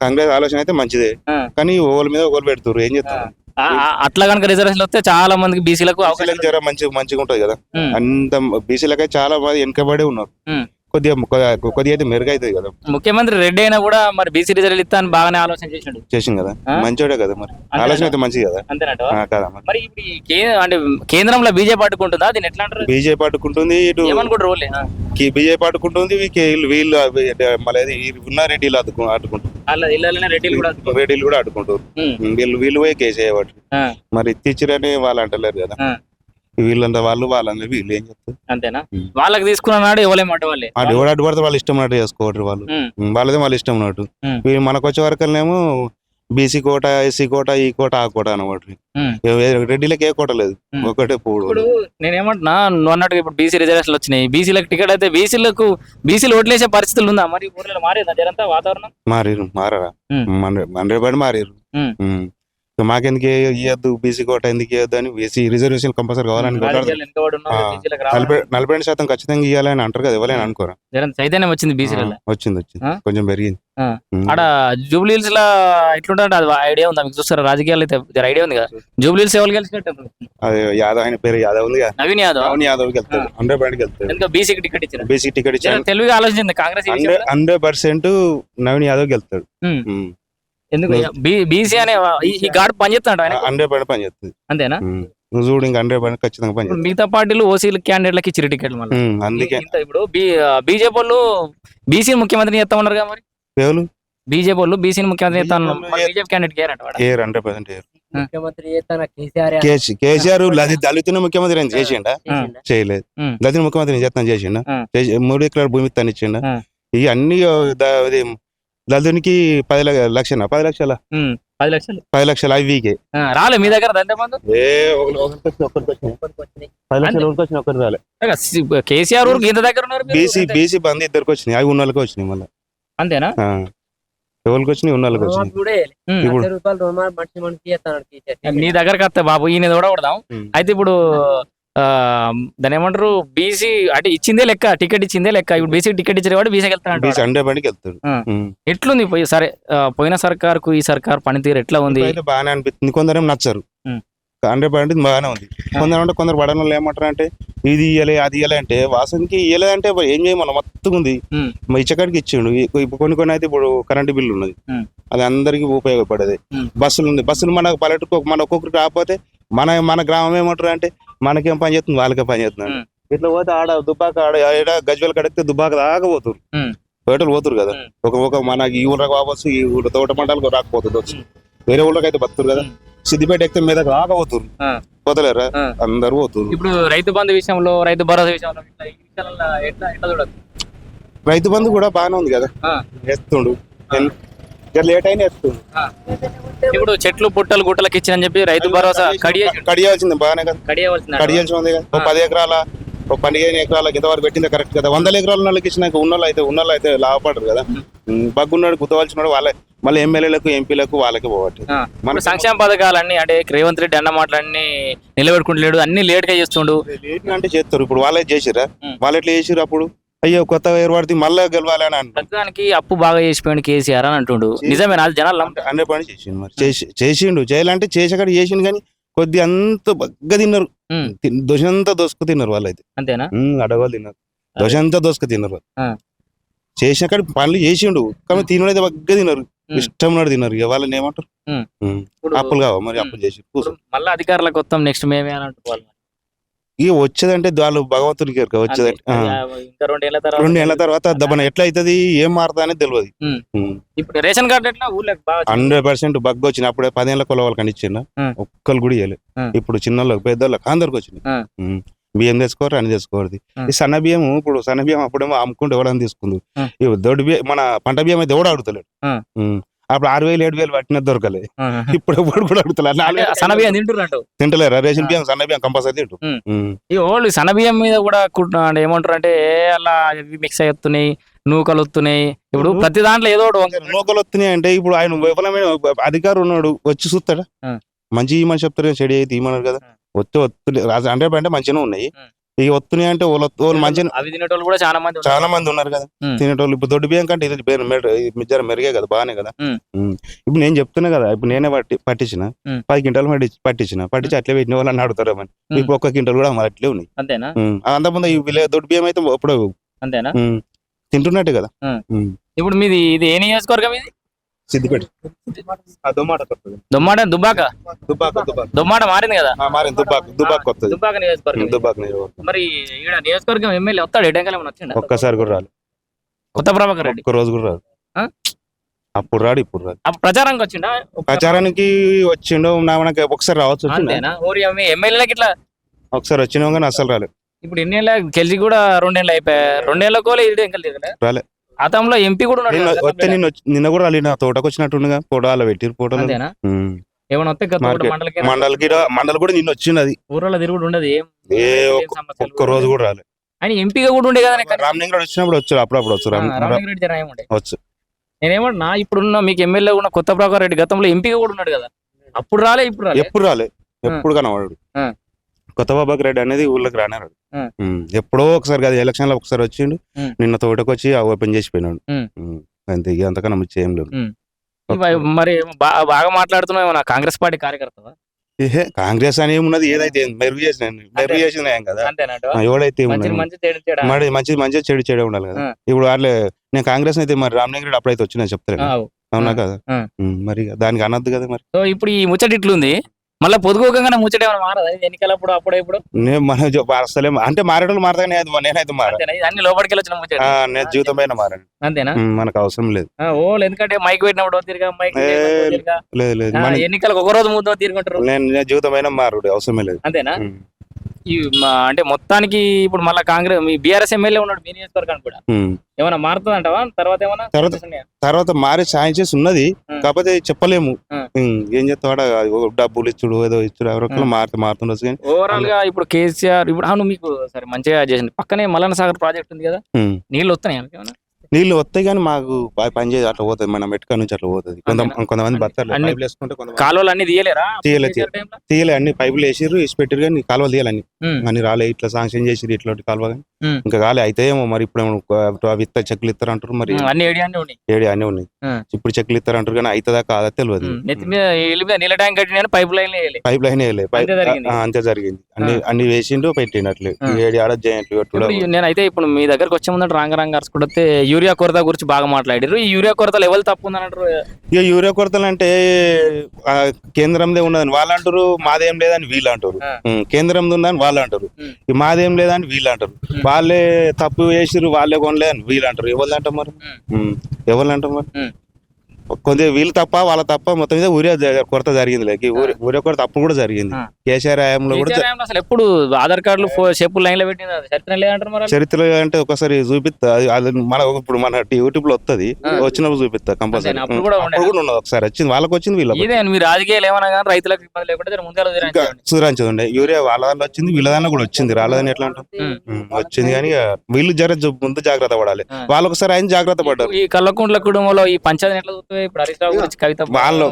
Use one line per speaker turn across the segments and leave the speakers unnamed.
కాంగ్రెస్ ఆలోచన అయితే మంచిదే. కానీ ఓవర్ మీద ఓవర్ పెడుతున్నారు ఏం చేస్తారు
ఆ, అట్లా కనుక రిజర్వేషన్ వస్తే చాలా మందికి బీసీలకు అవకాశం
బీసీలకు జర మంచి మంచిగా ఉంటది కదా. అంత బీసీలకై చాలా మంది వెనకబడి ఉన్నారు. కొద్దిగా కొద్దిగా- అయితే మెరుగైతుంది కదా.
ముఖ్యమంత్రి రెడ్డి అయినా కూడా మరి బీసీ రిజర్వ్ ఇస్తా అని బాగానే ఆలోచన చేసిండు.
చేసింది కదా? మంచోడే కదా మరి? ఆలోచన అయితే మంచిది కదా.
అంతేనట?
మరి.
ఇప్పుడు అంటే కేంద్రంలో బీజేపీ అడ్డుకుంటుందా దీన్ని ఎట్లా అంటారు?
బీజేపీ అడ్డుకుంటుంది ఇటు
ఏమనుకుంటారు ఓన్లీ
బీజేపీ వీళ్ళకి వీళ్ళు మళ్ళీ ఉన్న రెడ్డిలు అడ్డుకు అడ్డుకుంటారు
రెడ్డిలు కూడా.
రెడ్డిలు కూడా అడ్డుకుంటారు. వీళ్ళు వీళ్ళు పోయి కేసు చేయబట్టి మరి ఇచ్చిరని వాళ్ళు అంటలేరు కదా. వీళ్ళంతా వాళ్ళు వాళ్ళంతా వీళ్ళు ఏం చెప్తారు
అంతేనా. వాళ్ళకి తీసుకున్న నాడు ఇవ్వలేమంట వాళ్ళే.
ఆ ఎవడు అడ్డు పడితే వాళ్ళు ఇష్టం ఉన్నట్టు చేసుకోవట్రు వాళ్ళు. వాళ్ళదే వాళ్ళ ఇష్టం ఉన్నట్టు. వీళ్ళు మనకు వచ్చే వరకునేమో బీసీ కోట ఎస్సీ కోట ఈ కోట ఆ కోట అనమాట. రెడ్డిలకి ఏ కోట లేదు. ఒకటే పూడు.
నేనేమంటున్నా నువ్వు అన్నట్టుగా ఇప్పుడు బీసీ రిజర్వేషన్లు వచ్చినాయి. బీసీలకు టికెట్ అయితే బీసీలకు బీసీలు ఓట్లేసే పరిస్థితులు ఉందా? మరి ఊర్లో మారేదా జరంతా వాతావరణం?
మారిరు మారరా. మండ్రి పడి మారిరు. మాకెందుకు ఇవ్వద్దు బీసీ కోట ఎందుకు ఇవ్వద్దు అని బీసీ రిజర్వేషన్ కంపల్సరీ కావాలని నలభై రెండు శాతం ఖచ్చితంగా ఇవ్వాలని అంటారు కదా ఇవ్వాలని అనుకోరా?
చైతన్యం వచ్చింది బీసీలలో
ఆ, వచ్చింది వచ్చింది? కొంచెం పెరిగింది.
ఆడ జూబ్లీహిల్స్లో ఎట్లుంటాడు అది ఐడియా ఉందా మీకు చూస్తారా? రాజకీయాలు అయితే ఐడియా ఉంది కదా. జూబ్లీహిల్స్ ఎవరు గెలిచినట్టు?
అదే యాదవ్ ఆయన పేరు యాదవ్ ఉంది కదా.
నవీన్ యాదవ్.
నవీన్ యాదవ్ వెళ్తాడు. హండ్రెడ్ పర్సెంట్
ఎందుకంటే బీసీకి టికెట్ ఇచ్చారు?
బేసిక్ టికెట్
జర
ఇచ్చాను
తెలివిగా ఆలోచించింది కాంగ్రెస్
హండ్రెడ్ పర్సెంట్ నవీన్ యాదవ్
ఉమ్. ఎందుకు? బీసీ అనే ఈ- గాడు పనిచేస్తాడు ఆయన
హండ్రెడ్ పని చేస్తుంది.
అంతేనా.
నువ్వు చూడు ఇంకా హండ్రెడ్ ఖచ్చితంగా పని
ఇప్పుడు
చేస్తుంది
మిగతా పార్టీలు ఓసీలు క్యాండిడేట్లకి ఇచ్చారు టికెట్లు మళ్ళీ.
అందుకే.
ఇంత ఇప్పుడు బీజేపీ వాళ్ళు బీసీ ముఖ్యమంత్రిని చేస్తా ఉన్నారు కదా మరి?
పేరు
బీజేపీ వాళ్ళు బీసీని ముఖ్యమంత్రి చేస్తా ఉన్నారు.
BJP
బీజేపీ క్యాండిడేట్ కేరంట వాడు.
ఏ హండ్రెడ్ పర్సెంట్
చేస్తాన? కేసీఆర్
కేసీ కేసీఆర్ దళిత దళితుని ముఖ్యమంత్రి ఆయన చేసిండా? చేయలేదు.
ఉమ్.
దళిత ముఖ్యమంత్రి చేస్తాను చేసిండా? మూడు ఎకరాల భూమి తను ఇచ్చిండా. ఈ అన్ని దళితునికి పది లక్ష లక్షన? పది లక్షల?
పది లక్షలు.
పది లక్షల ఐవీకే
ఆ, రాలే మీ దగ్గర
ఏ. పది లక్షలు ఒకరికి వచ్చినాయి, ఒకరికి రాలే.
కేసీఆర్ ఊరికి ఇంత దగ్గర ఉన్నారు?
బీసీ బీసీ బంద్ ఇద్దరికి వచ్చినాయి. అవి ఉన్న వాళ్ళకి వచ్చినాయి మళ్ళీ.
అంతేనా?
ఎవరికి వచ్చినాయి ఉన్న వాళ్ళకి వచ్చినాయి. ఇప్పుడు-
నీ దగ్గరకు వస్తే బాబు ఈయన కూడా కొడదాం. అయితే ఇప్పుడు దాని ఏమంటారు? బీసీ అంటే ఇచ్చిందే లెక్క టికెట్ ఇచ్చిందే లెక్క. ఇప్పుడు బీసీ టికెట్ ఇచ్చేవాడు బీసీకి వెళ్తాడు
బీసీ హండ్రెడ్ బండికి వెళ్తాడు.
ఎట్లుంది పోయి సరే పోయిన సర్కార్కు ఈ సర్కార్ పనితీరు ఎట్లా ఉంది?
బాగానే అనిపిస్తుంది. కొందరు నచ్చరు. హండ్రెడ్ పర్సెంట్ బాగానే ఉంది. కొందరు అంటే కొందరు పడన వాళ్ళు ఏమంటారు అంటే ఇది ఇయ్యలే అది ఇయ్యలే అంటే వాసనకి ఇయ్యలే అంటే ఏం చేయమన్న? మొత్తం ఉంది. మా ఇచ్చకాడికి ఇచ్చిండు. ఇప్పుడు కొన్ని కొన్ని అయితే ఇప్పుడు కరెంట్ బిల్లు ఉన్నది. అది అందరికి ఉపయోగపడేది. బస్సులు ఉంది. బస్సులు మన పల్లెటూరు మన ఒక్కొక్కరికి రాకపోతే మన మన గ్రామం ఏమంటారు అంటే మనకేం పని చేస్తుంది వాళ్ళకే పని చేస్తుంది. ఇట్లా పోతే ఆడ దుబ్బాక ఆడ ఆడ గజ్వెల్ కడిగితే దుబ్బాక దాకా పోతురు. పేటలు పోతురు కదా. ఒక ఒక మన ఈ ఊళ్ళకి కావచ్చు ఈ ఊళ్ళో తోట మండలకు రాకపోతుంది వచ్చి. వేరే ఊళ్ళకి అయితే బతురు కదా. సిద్దిపేట ఎక్కితే మీద రాకపోతురు
ఆ.
పోతలేరా. అందరు పోతురు
ఇప్పుడు రైతు బంధు విషయంలో రైతు భరోసా విషయంలో
రైతు బంధు కూడా బాగానే ఉంది కదా
ఆ.
జర లేట్ అయినా
ఇప్పుడు చెట్లు పుట్టలు గుట్టలకు ఇచ్చిన చెప్పి రైతు భరోసా
కడియాల్సింది బాగానే కదా.
కడియవలసిన
కడియాల్సి ఉంది కదా. ఓ
ఆ.
పది ఎకరాల ఓ పదిహేను ఎకరాల ఇంతవరకు పెట్టింది కరెక్ట్ కదా. వందల ఎకరాల వాళ్ళకి ఇచ్చినాక ఉన్నోళ్ళు అయితే ఉన్నోళ్ళు అయితే లాభపడరు కదా బగ్గున్నాడు గుద్దవలసినాడు వాళ్ళే. మళ్ళీ ఎమ్మెల్యేలకు ఎంపీలకు వాళ్ళకి పోవట్టు
మన సంక్షేమ పథకాలన్నీ అంటే రేవంత్ రెడ్డి అన్న మాటలన్నీ నిలబెట్టుకుంటలేడు అన్ని లేట్గా చేస్తుండు.
లేట్ అంటే చేస్తారు. ఇప్పుడు వాళ్ళే చేసిరా. వాళ్ళు ఎట్లా చేసిరు అప్పుడు? అయ్యో కొత్తగా ఏర్పడితే మళ్ళీ గెలవాలి అని అంటారు
అప్పు బాగా చేసిపోయింది కేసీఆర్ అని అంటుండు. నిజమేనా అది జనాలు నమ్ముతారు.
హండ్రెడ్ పని చేసిండు మరి. చేసి చేసిండు. చేయాలంటే చేసాక చేసిండు కానీ కొద్ది అంత బగ్గ తిన్నారు.
ఉమ్,
తిన్- దోశంతా దోసుకు తిన్నారు వాళ్ళైతే.
అంతేనా?
ఉమ్, అడగోలు తిన్నారు. దోశంతా దోసుకు తిన్నారు వాళ్ళు.
ఆ.
చేసిన కాడ పనులు చేసిండు. కానీ తినడైతే బగ్గ తిన్నారు.
ఉమ్.
ఇష్టం ఉన్నాడు తిన్నారు. ఇక వాళ్ళని ఏమంటారు?
ఉమ్.
ఉమ్.
ఇప్పుడు
అప్పులు కావా మరి?
ఉమ్.
అప్పులు చేసి కూర్చో.
ఇప్పుడు మళ్ళీ అధికారులకు వస్తాం. నెక్స్ట్ మేమే అని అంటున్నారు
ఇక వచ్చేదంటే వాళ్ళు భగవంతునికి ఎరుక వచ్చేదంటే
రెండేళ్ళ తర్వాత
రెండు నెలల తర్వాత దబ్బన ఎట్లా అవుతుంది ఏం మారుతా అనేది తెలియదు.
ఇప్పుడు రేషన్ కార్డు ఎట్లా బాగా
హండ్రెడ్ పర్సెంట్ బగ్గ వచ్చిన అప్పుడే పదేళ్ళ కొలవాళ్ళకి కనిచ్చిండు
ఉమ్.
ఒక్కరు కూడా ఇవ్వలేదు. ఇప్పుడు చిన్నోళ్ళకి పెద్దోళ్ళకి అందరికి వచ్చింది. బియ్యం తెచ్చుకోరు అని తెచ్చుకోరు. ఈ సన్న బియ్యం ఇప్పుడు సన్న బియ్యం అప్పుడేమో అమ్ముకుంటే ఎవడని తీసుకుంది. దొడ్డు బియ్యం మన పంట బియ్యం అయితే ఎవడు అడుగుతలేడు. అప్పుడు ఆరు వేలు ఏడు వేలు పట్టిన దొరకలే. ఇప్పుడు ఎవడు కూడా
అంటూ
తింటలేరా? రేషన్. బియ్యం సన్న బియ్యం కంపల్సరీ తింటు.
ఈ ఓళ్ళు సన్నబియ్యం మీద కూడా అంటే ఏమంటారు అంటే ఏ అలా మిక్స్ అవుతున్నాయి నూకలు వస్తున్నాయి ఇప్పుడు ప్రతి దాంట్లో ఏదో
నూకలు వస్తున్నాయి అంటే ఇప్పుడు ఆయన విఫలమైన అధికారం ఉన్నాడు వచ్చి చూస్తాడా. మంచి ఇమని చెప్తారు చెడి అయితే ఇమ్మన్నారు కదా. వస్తే వస్తుంది హండ్రెడ్ అంటే మంచిగానే ఉన్నాయి. ఇక వస్తున్నాయి అంటే వాళ్ళు మంచి
అవి తినేటోళ్ళు కూడా చాలా మంది ఉన్నారు.
చాలా మంది ఉన్నారు కదా. తినేటోళ్ళు ఇప్పుడు దొడ్డు బియ్యం కంటే ఇది బె- మెడ- ఇది జర మెరుగే కదా బాగానే కదా. ఇప్పుడు నేను చెప్తున్నా కదా ఇప్పుడు నేనే పట్టి పట్టించిన. పది క్వింటాలు పట్టి పట్టించిన పట్టించి అట్లే పెట్టిన వాళ్ళని అడుగుతారేమని
ఉమ్.
ఇప్పుడు ఒక్క క్వింటాల్ కూడా మరి అట్లే ఉన్నాయి
అంతేనా.
అంతకుముందు ఈ విలే దొడ్డు బియ్యం అయితే ఇప్పుడు
అంతేనా
తింటున్నట్టే కదా.
ఇప్పుడు మీది ఇది ఏ నియోజకవర్గం ఇది
సిద్దిపేట. దుమ్మాట.
దుమ్మాట దుబ్బాక?
దుబ్బాక దుబ్బాక.
దుమ్మాట మారింది కదా?
మారింది. దుబ్బాక దుబ్బాక కొత్తది.
దుబ్బాక నియోజకవర్గం.
దుబ్బాక నియోజకవర్గం.
మరి ఈడ నియోజకవర్గం ఎమ్మెల్యే వస్తాడు ఎటంకల్ వచ్చిండ?
ఒక్కసారి కూడా
కొత్త ప్రభాకర్ రెడ్డి.
ఒక్క రోజు కూడా రాదు? అప్పుడు రాడు ఇప్పుడు రాడు.
ప్రచారంకి వచ్చిండా?
ప్రచారానికి వచ్చిండో నా మనకి ఒకసారి రావచ్చు
ఎమ్మెల్యేలకి ఇట్లా?
ఒకసారి వచ్చినా కానీ అసలు రాలేదు
ఇప్పుడు ఎన్నేళ్ళ గెలిచి కూడా రెండేళ్ళు అయిపోయా? రెండేళ్ళ కోలే ఇది ఎంకలు తిరగలే
రాలే.
గతంలో ఎంపీ కూడా ఉన్నాడు
నిన్న
కదా,
వస్తే నిన్న వచ్చి- నిన్న కూడా నా తోటకు వచ్చినట్టుండగా ఫోటోలు పెట్టిరు ఫోటోలు.
అంతేనా?
ఉమ్.
ఏమైనా వస్తే గత
మార్కెట్.
మండలికి
రా- మండలి కూడా నిన్న వచ్చింది అది
ఊర్లో తిరుగుడు ఉండదు ఏం
ఒక్క-
సమస్యలు
ఒక్క రోజు కూడా రాలేదు
ఆయన ఎంపీగా కూడా ఉండే కదా నాకు
రామలింగరాడు వచ్చినప్పుడు వచ్చారు అప్పుడప్పుడు వచ్చారు. రామ్-
ఏముండే
వచ్చు.
నేనేమన్నా ఇప్పుడు మీకు ఎమ్మెల్యే ఉన్న కొత్త ప్రభాకర్ రెడ్డి గతంలో ఎంపీగా కూడా ఉన్నాడు కదా. అప్పుడు రాలే ఇప్పుడు రాలే.
ఎప్పుడు రాలే. ఎప్పుడు కనవాడు
ఆ.
కొత్త బాబాకి రెడ్డి అనేది ఊళ్ళకి. ఉమ్. ఎప్పుడో ఒకసారి కదా ఎలక్షన్లో ఒకసారి వచ్చిండు. నిన్న తోటకు వచ్చి ఓపెన్ చేసి పోయినాడు
ఉమ్.
ఉమ్. అంతే ఇక అంతకన్నా మించి ఏం లేదు
మరి బాగా మాట్లాడుతున్నావు కాంగ్రెస్ పార్టీ కార్యకర్తవా
ఏహే, కాంగ్రెస్ అని ఏమున్నది ఏదైతే ఏంది, మెరుగు చేసిన మెరుగు చేసిన కదా ఎవడైతే
మంచి మంచి
మరి మంచి మంచిగా చెడు చెడే ఉండాలి కదా. ఇప్పుడు వాళ్ళే నేను కాంగ్రెస్ అయితే మరి రామలింగరెడ్డి అప్పుడైతే వచ్చినా చెప్తారు. అవునా. కదా మరి దానికి అనద్దు కదా మరి
సో ఇప్పుడు ఈ ముచ్చట ఇట్లుంది మళ్ళీ పొదుగుకోగానే ముచ్చట ఏమైనా మారదా? ఎన్నికలప్పుడు అప్పుడు ఇప్పుడు
నేను మన అసలే అంటే మారేటోళ్ళు మారతానే నేనైతే మారా
అన్ని లోపలికి వెళ్ళొచ్చిన ముచ్చట.
నేను జీవితం పైన
అంతేనా?
మనకు అవసరం లేదు.
ఓ ఎందుకంటే మైక్ పెట్టినప్పుడు తిరిగా మైక్.
లేదు లేదు
ఎన్నికలకు ఒక రోజు ముందు తిరుగుంటారు
నేను జీవితం పైన మారుడు అవసరమే లేదు.
అంతేనా? ఈ మా- అంటే మొత్తానికి ఇప్పుడు మళ్ళీ కాంగ్రెస్ మీ బీఆర్ఎస్ ఎమ్మెల్యే ఉన్నాడు మీ నియోజకవర్గానికి కూడా
ఉమ్.
ఏమైనా మారుతుంది అంటావా తర్వాత ఏమైనా
తర్వాత-? తర్వాత మారే ఛాన్సెస్ ఉన్నది
ఉమ్.
కాకపోతే చెప్పలేము
ఉమ్.
ఉమ్, ఏం చేస్తావాడ డబ్బులు ఇచ్చుడు ఏదో ఇచ్చుడు ఎవరొకరు
ఉమ్.
మారుతూ మారుతుండొచ్చు కానీ
ఓవరాల్గా ఇప్పుడు కేసీఆర్ ఇప్పుడు అవును మీకు సరే మంచిగా చేసింది పక్కనే మల్లన్న సాగర్ ప్రాజెక్ట్ ఉంది కదా
ఉమ్.
నీళ్ళు వస్తున్నాయి
నీళ్ళు వస్తాయి కానీ మాకు పని చేసి అట్లా పోతుంది మన మెట్క నుంచి అట్లా పోతుంది కొంత? కొంతమంది
అన్ని-
పైపులు వేసుకుంటే కొంతమంది
కాలువలు అన్ని తీయలేరా
తీయలే,
కేసీఆర్ time లో?
తీయలే అన్ని పైపులు వేసిర్రు ఇసి పెట్టిరు కానీ కాలువలు తీయాలని. అన్ని రాలే ఇట్లా శాంక్షన్ చేసిర్రు ఇట్లాంటి కాలువ కానీ. ఇంకా కాలే అయితే ఏమో మరి ఇప్పుడు ఏమో అవి ఇస్తా చెక్కులు ఇస్తారు అంటారు మరి.
అన్ని ఏడియా అన్ని ఉన్నాయి.
ఏడి అన్నీ ఉన్నాయి. ఇప్పుడు చెక్కులు ఇస్తారు అంటారు కానీ కాదా తెలియదు
నెత్తి మీద ఇల్లు మీద నీళ్ళ ట్యాంక్ కట్టిన పైప్ లైన్ వేయాలి.
పైప్ లైన్
అంతే జరిగింది.
అన్ని అన్ని వేసిండు పెట్టినట్లు. ఏడి ఆడ జాయింట్లు
నేనైతే ఇప్పుడు మీ దగ్గరకు వచ్చే ముందు రాంగ రాంగ అరుచుకుంటే యూరియా కొరత గురించి బాగా మాట్లాడారు ఈ యూరియా కొరతలు ఎవరు తప్పు ఉందని అంటారు?
ఇక యూరియా కొరతలు అంటే ఆ, కేంద్రందే ఉన్నదని వాళ్ళు అంటారు మాదేం లేదని వీళ్ళు అంటారు కేంద్రంది ఉందని వాళ్ళు అంటారు మాదేం లేదని వీళ్ళు అంటారు. వాళ్ళే తప్పు చేసిర్రు వాళ్ళే కొనలే అని వీళ్ళు అంటారు ఎవరు అంటారు మరి? ఎవరు అంటారు మరి కొద్దిగా వీళ్ళు తప్ప వాళ్ళ తప్ప మొత్తం మీద ఊరియా జ- కొరత జరిగింది. లేక ఊరి- కొరత అప్పుడు కూడా జరిగింది. కేసీఆర్ హయాంలో కూడా
అసలు ఎప్పుడు ఆధార్ కార్డులు చెప్పులు లైన్లో పెట్టింది చరిత్ర లేదంటారు మరి
చరిత్ర అంటే ఒకసారి చూపిస్తా. అది మన ఇప్పుడు మన యూట్యూబ్లో వస్తుంది. వచ్చినప్పుడు చూపిస్తా కంపల్సరీ?
అప్పుడు కూడా
ఉన్నది ఒకసారి వచ్చింది వాళ్ళకి వచ్చింది వీళ్ళకి
ఇదే మీ రాజకీయాలు ఏమన్నా కానీ రైతులకు ఇబ్బంది లేకుండా
సుధరాంచదు ఉండే యూరియా వాళ్ళ దాంట్లో వచ్చింది వీళ్ళ దాంట్లో కూడా వచ్చింది. రాలేదని ఎట్లా అంటాం వచ్చింది కానీ వీళ్ళు జర ముందు జాగ్రత్త పడాలి. వాళ్ళు ఒకసారి ఆయన జాగ్రత్త పడ్డారు.
ఈ కల్లకుంట్ల కుటుంబంలో ఈ పంచాయతీ ఎట్లా ఇప్పుడు హరీష్ రావు గురించి కవిత
వాళ్ళు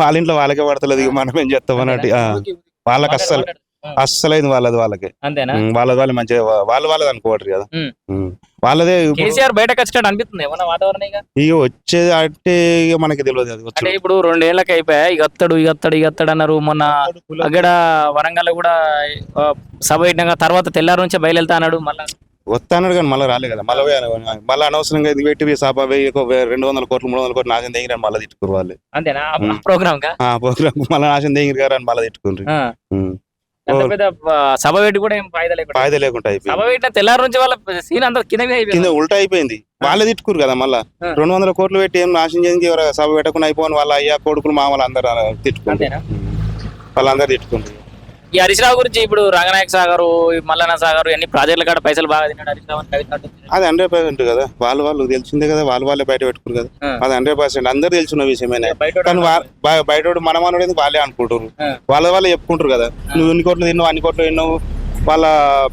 వాళ్ళ ఇంట్లో వాళ్ళకే పడతలేదు ఇక మనం ఏం చేస్తాం అన్నట్టు వాళ్ళకి అస్సలు అస్సలైంది వాళ్ళది వాళ్ళకి.
అంతేనా?
వాళ్ళది వాళ్ళు మంచిగా వాళ్ళు వాళ్ళది అనుకోవట్రు కదా. వాళ్ళదే
కేసీఆర్ బయటకు వచ్చేటట్టు అనిపిస్తుంది ఏమన్నా వాతావరణం ఇక?
వచ్చేది అంటే ఇక మనకి తెలియదు అది
అంటే ఇప్పుడు రెండేళ్ళకి అయిపోయా ఇక అత్తడు ఇక అత్తడు ఇక అత్తడు అన్నారు. మొన్న అక్కడ వరంగల్ కూడా సభ పెట్టినాక తర్వాత తెల్లారు నుంచే బయలుదేరుతా అన్నాడు. మళ్ళా
వస్తాడు కానీ మళ్ళీ రాలే కదా. మళ్ళీ మళ్ళీ అనవసరంగా ఇది పెట్టి సాప వెయ్యి రెండు వందల కోట్లు మూడు వందల కోట్లు నాశనం దగ్గర మళ్ళీ తిట్టుకురు వాళ్ళు.
అంతేనా. ప్రోగ్రామ్
ప్రోగ్రామ్ మళ్ళీ నాశనం దగ్గర గారు అని మళ్ళీ
ఆ, సభ పెట్టి కూడా ఏం ఫాయిదా లేకుండా సభ పెట్టిన తెల్లారు నుంచి వాళ్ళ సీన్ అంతా కింద
కింద ఉల్టా అయిపోయింది. వాళ్ళే తిట్టుకురు కదా మళ్ళా. రెండు వందల కోట్లు పెట్టి ఏం నాశనం చేసి సభ పెట్టకుండా అయిపోయిన వాళ్ళ అయ్యా కొడుకులు మామూలు అందరు తిట్టుకుంటారు వాళ్ళందరూ తిట్టుకుంటారు
ఈ హరీష్ రావు గురించి ఇప్పుడు రంగనాయక సాగర్ మల్లన్న సాగర్ అన్ని ప్రాజెక్టుల కాడ పైసలు బాగా తిన్నాడు హరీష్ రావు అని కవిత అంటుంది.
అది హండ్రెడ్ పర్సెంట్ కదా. వాళ్ళు వాళ్ళు తెలిసిందే కదా వాళ్ళు వాళ్ళే బయట పెట్టుకురు కదా. అది హండ్రెడ్ పర్సెంట్. అందరు తెలిసిన విషయమేనే.
బయట
కానీ బయట మన మనోడు వాళ్ళే అనుకుంటారు. వాళ్ళ వాళ్ళే చెప్పుకుంటారు కదా. నువ్వు ఇన్ని కోట్లు తిన్నావు అన్ని కోట్లు తిన్నావు వాళ్ళ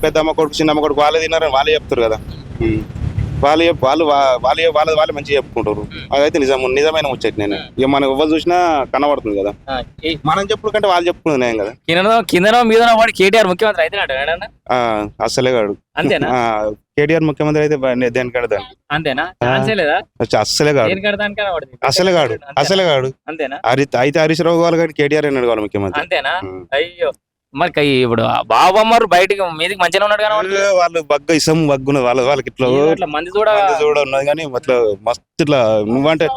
పెద్దమ్మ కొడుకు చిన్నమ్మ కొడుకు వాళ్ళే తిన్నారని వాళ్ళే చెప్తారు కదా. వాళ్ళు చెప్- వాళ్ళు వాళ్ళు వాళ్ళ వాళ్ళు మంచిగా చెప్పుకుంటారు. అదైతే నిజం నిజమైన ముచ్చట నేను. ఇక మనం ఎవరు చూసినా కనబడుతుంది కదా. మనం చెప్పుడు కంటే వాళ్ళు చెప్పుకున్నది నేను కదా.
కిందనో కిందనో మీదనో వాడు కేటీఆర్ ముఖ్యమంత్రి అయితే
అస్సలే కాడు.
అంతేనా?
ఆ, కేటీఆర్ ముఖ్యమంత్రి అయితే బా- నే- దేనికాడ దానికి
అంతేనా?
కాడు.
దేని కడతానికి కనబడుతుంది
అసలే కాడు? అసలే కాడు.
అంతేనా?
అయితే హరీష్ రావు కావాలి కానీ కేటీఆర్ అని అడగాలి ముఖ్యమంత్రి.
అంతేనా. అయ్యో. మరి ఇప్పుడు ఆ బావమ్మరు బయటికి మీదికి మంచిగా ఉన్నాడు కనబడుతుంది
వాళ్ళు బగ్గ ఇసం బగ్గున్నది వాళ్ళ వాళ్ళకి ఇట్లా
మంది చూడ
మంది చూడ ఉన్నది కానీ అట్లా మస్తు ఇట్లా నువ్వంటే.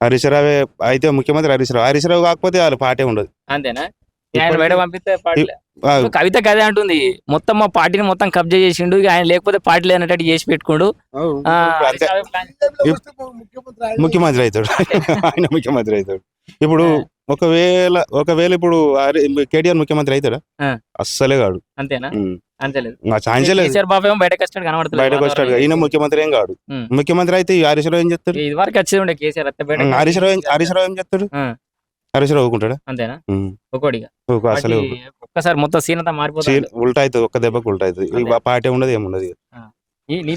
హరీష్ రావే అయితే ముఖ్యమంత్రి హరీష్ రావు హరీష్ రావు కాకపోతే వాళ్ళు పాటే ఉండదు.
అంతేనా? ఆయన బయట పంపిస్తే కవిత కదే అంటుంది. మొత్తం మా పార్టీని మొత్తం కబ్జా చేసిండు. ఆయన లేకపోతే పార్టీ లేనట్టు చేసి పెట్టుకోండు.
ముఖ్యమంత్రి అవుతాడు. ఆయన ముఖ్యమంత్రి అవుతాడు. ఇప్పుడు ఒకవేళ ఒకవేళ ఇప్పుడు కేటీఆర్ ముఖ్యమంత్రి అవుతాడా. అస్సలే కాడు.
అంతేనా. అంతేలేదు. బయటకు వచ్చాడు
ఈయన ముఖ్యమంత్రి ఏం కాడు. ముఖ్యమంత్రి అయితే ఈ హరీష్ రావు ఏం చెప్తాడు
ఇది వరకు వచ్చేది ఉండే కేసీఆర్
ఏం- హరీష్ రావు ఏం చెప్తాడు
ఆ.
హరీష్ రావు ఊరుకుంటాడా?
అంతేనా. ఒక్కోడిగా.
అసలే.
ఒక్కసారి మొత్తం సీన్ అంతా మారిపోతుంది
ఉల్టా అవుతుంది ఒక్క దెబ్బకు ఉల్టా అవుతుంది. పార్టీ ఉండదు ఏముండదు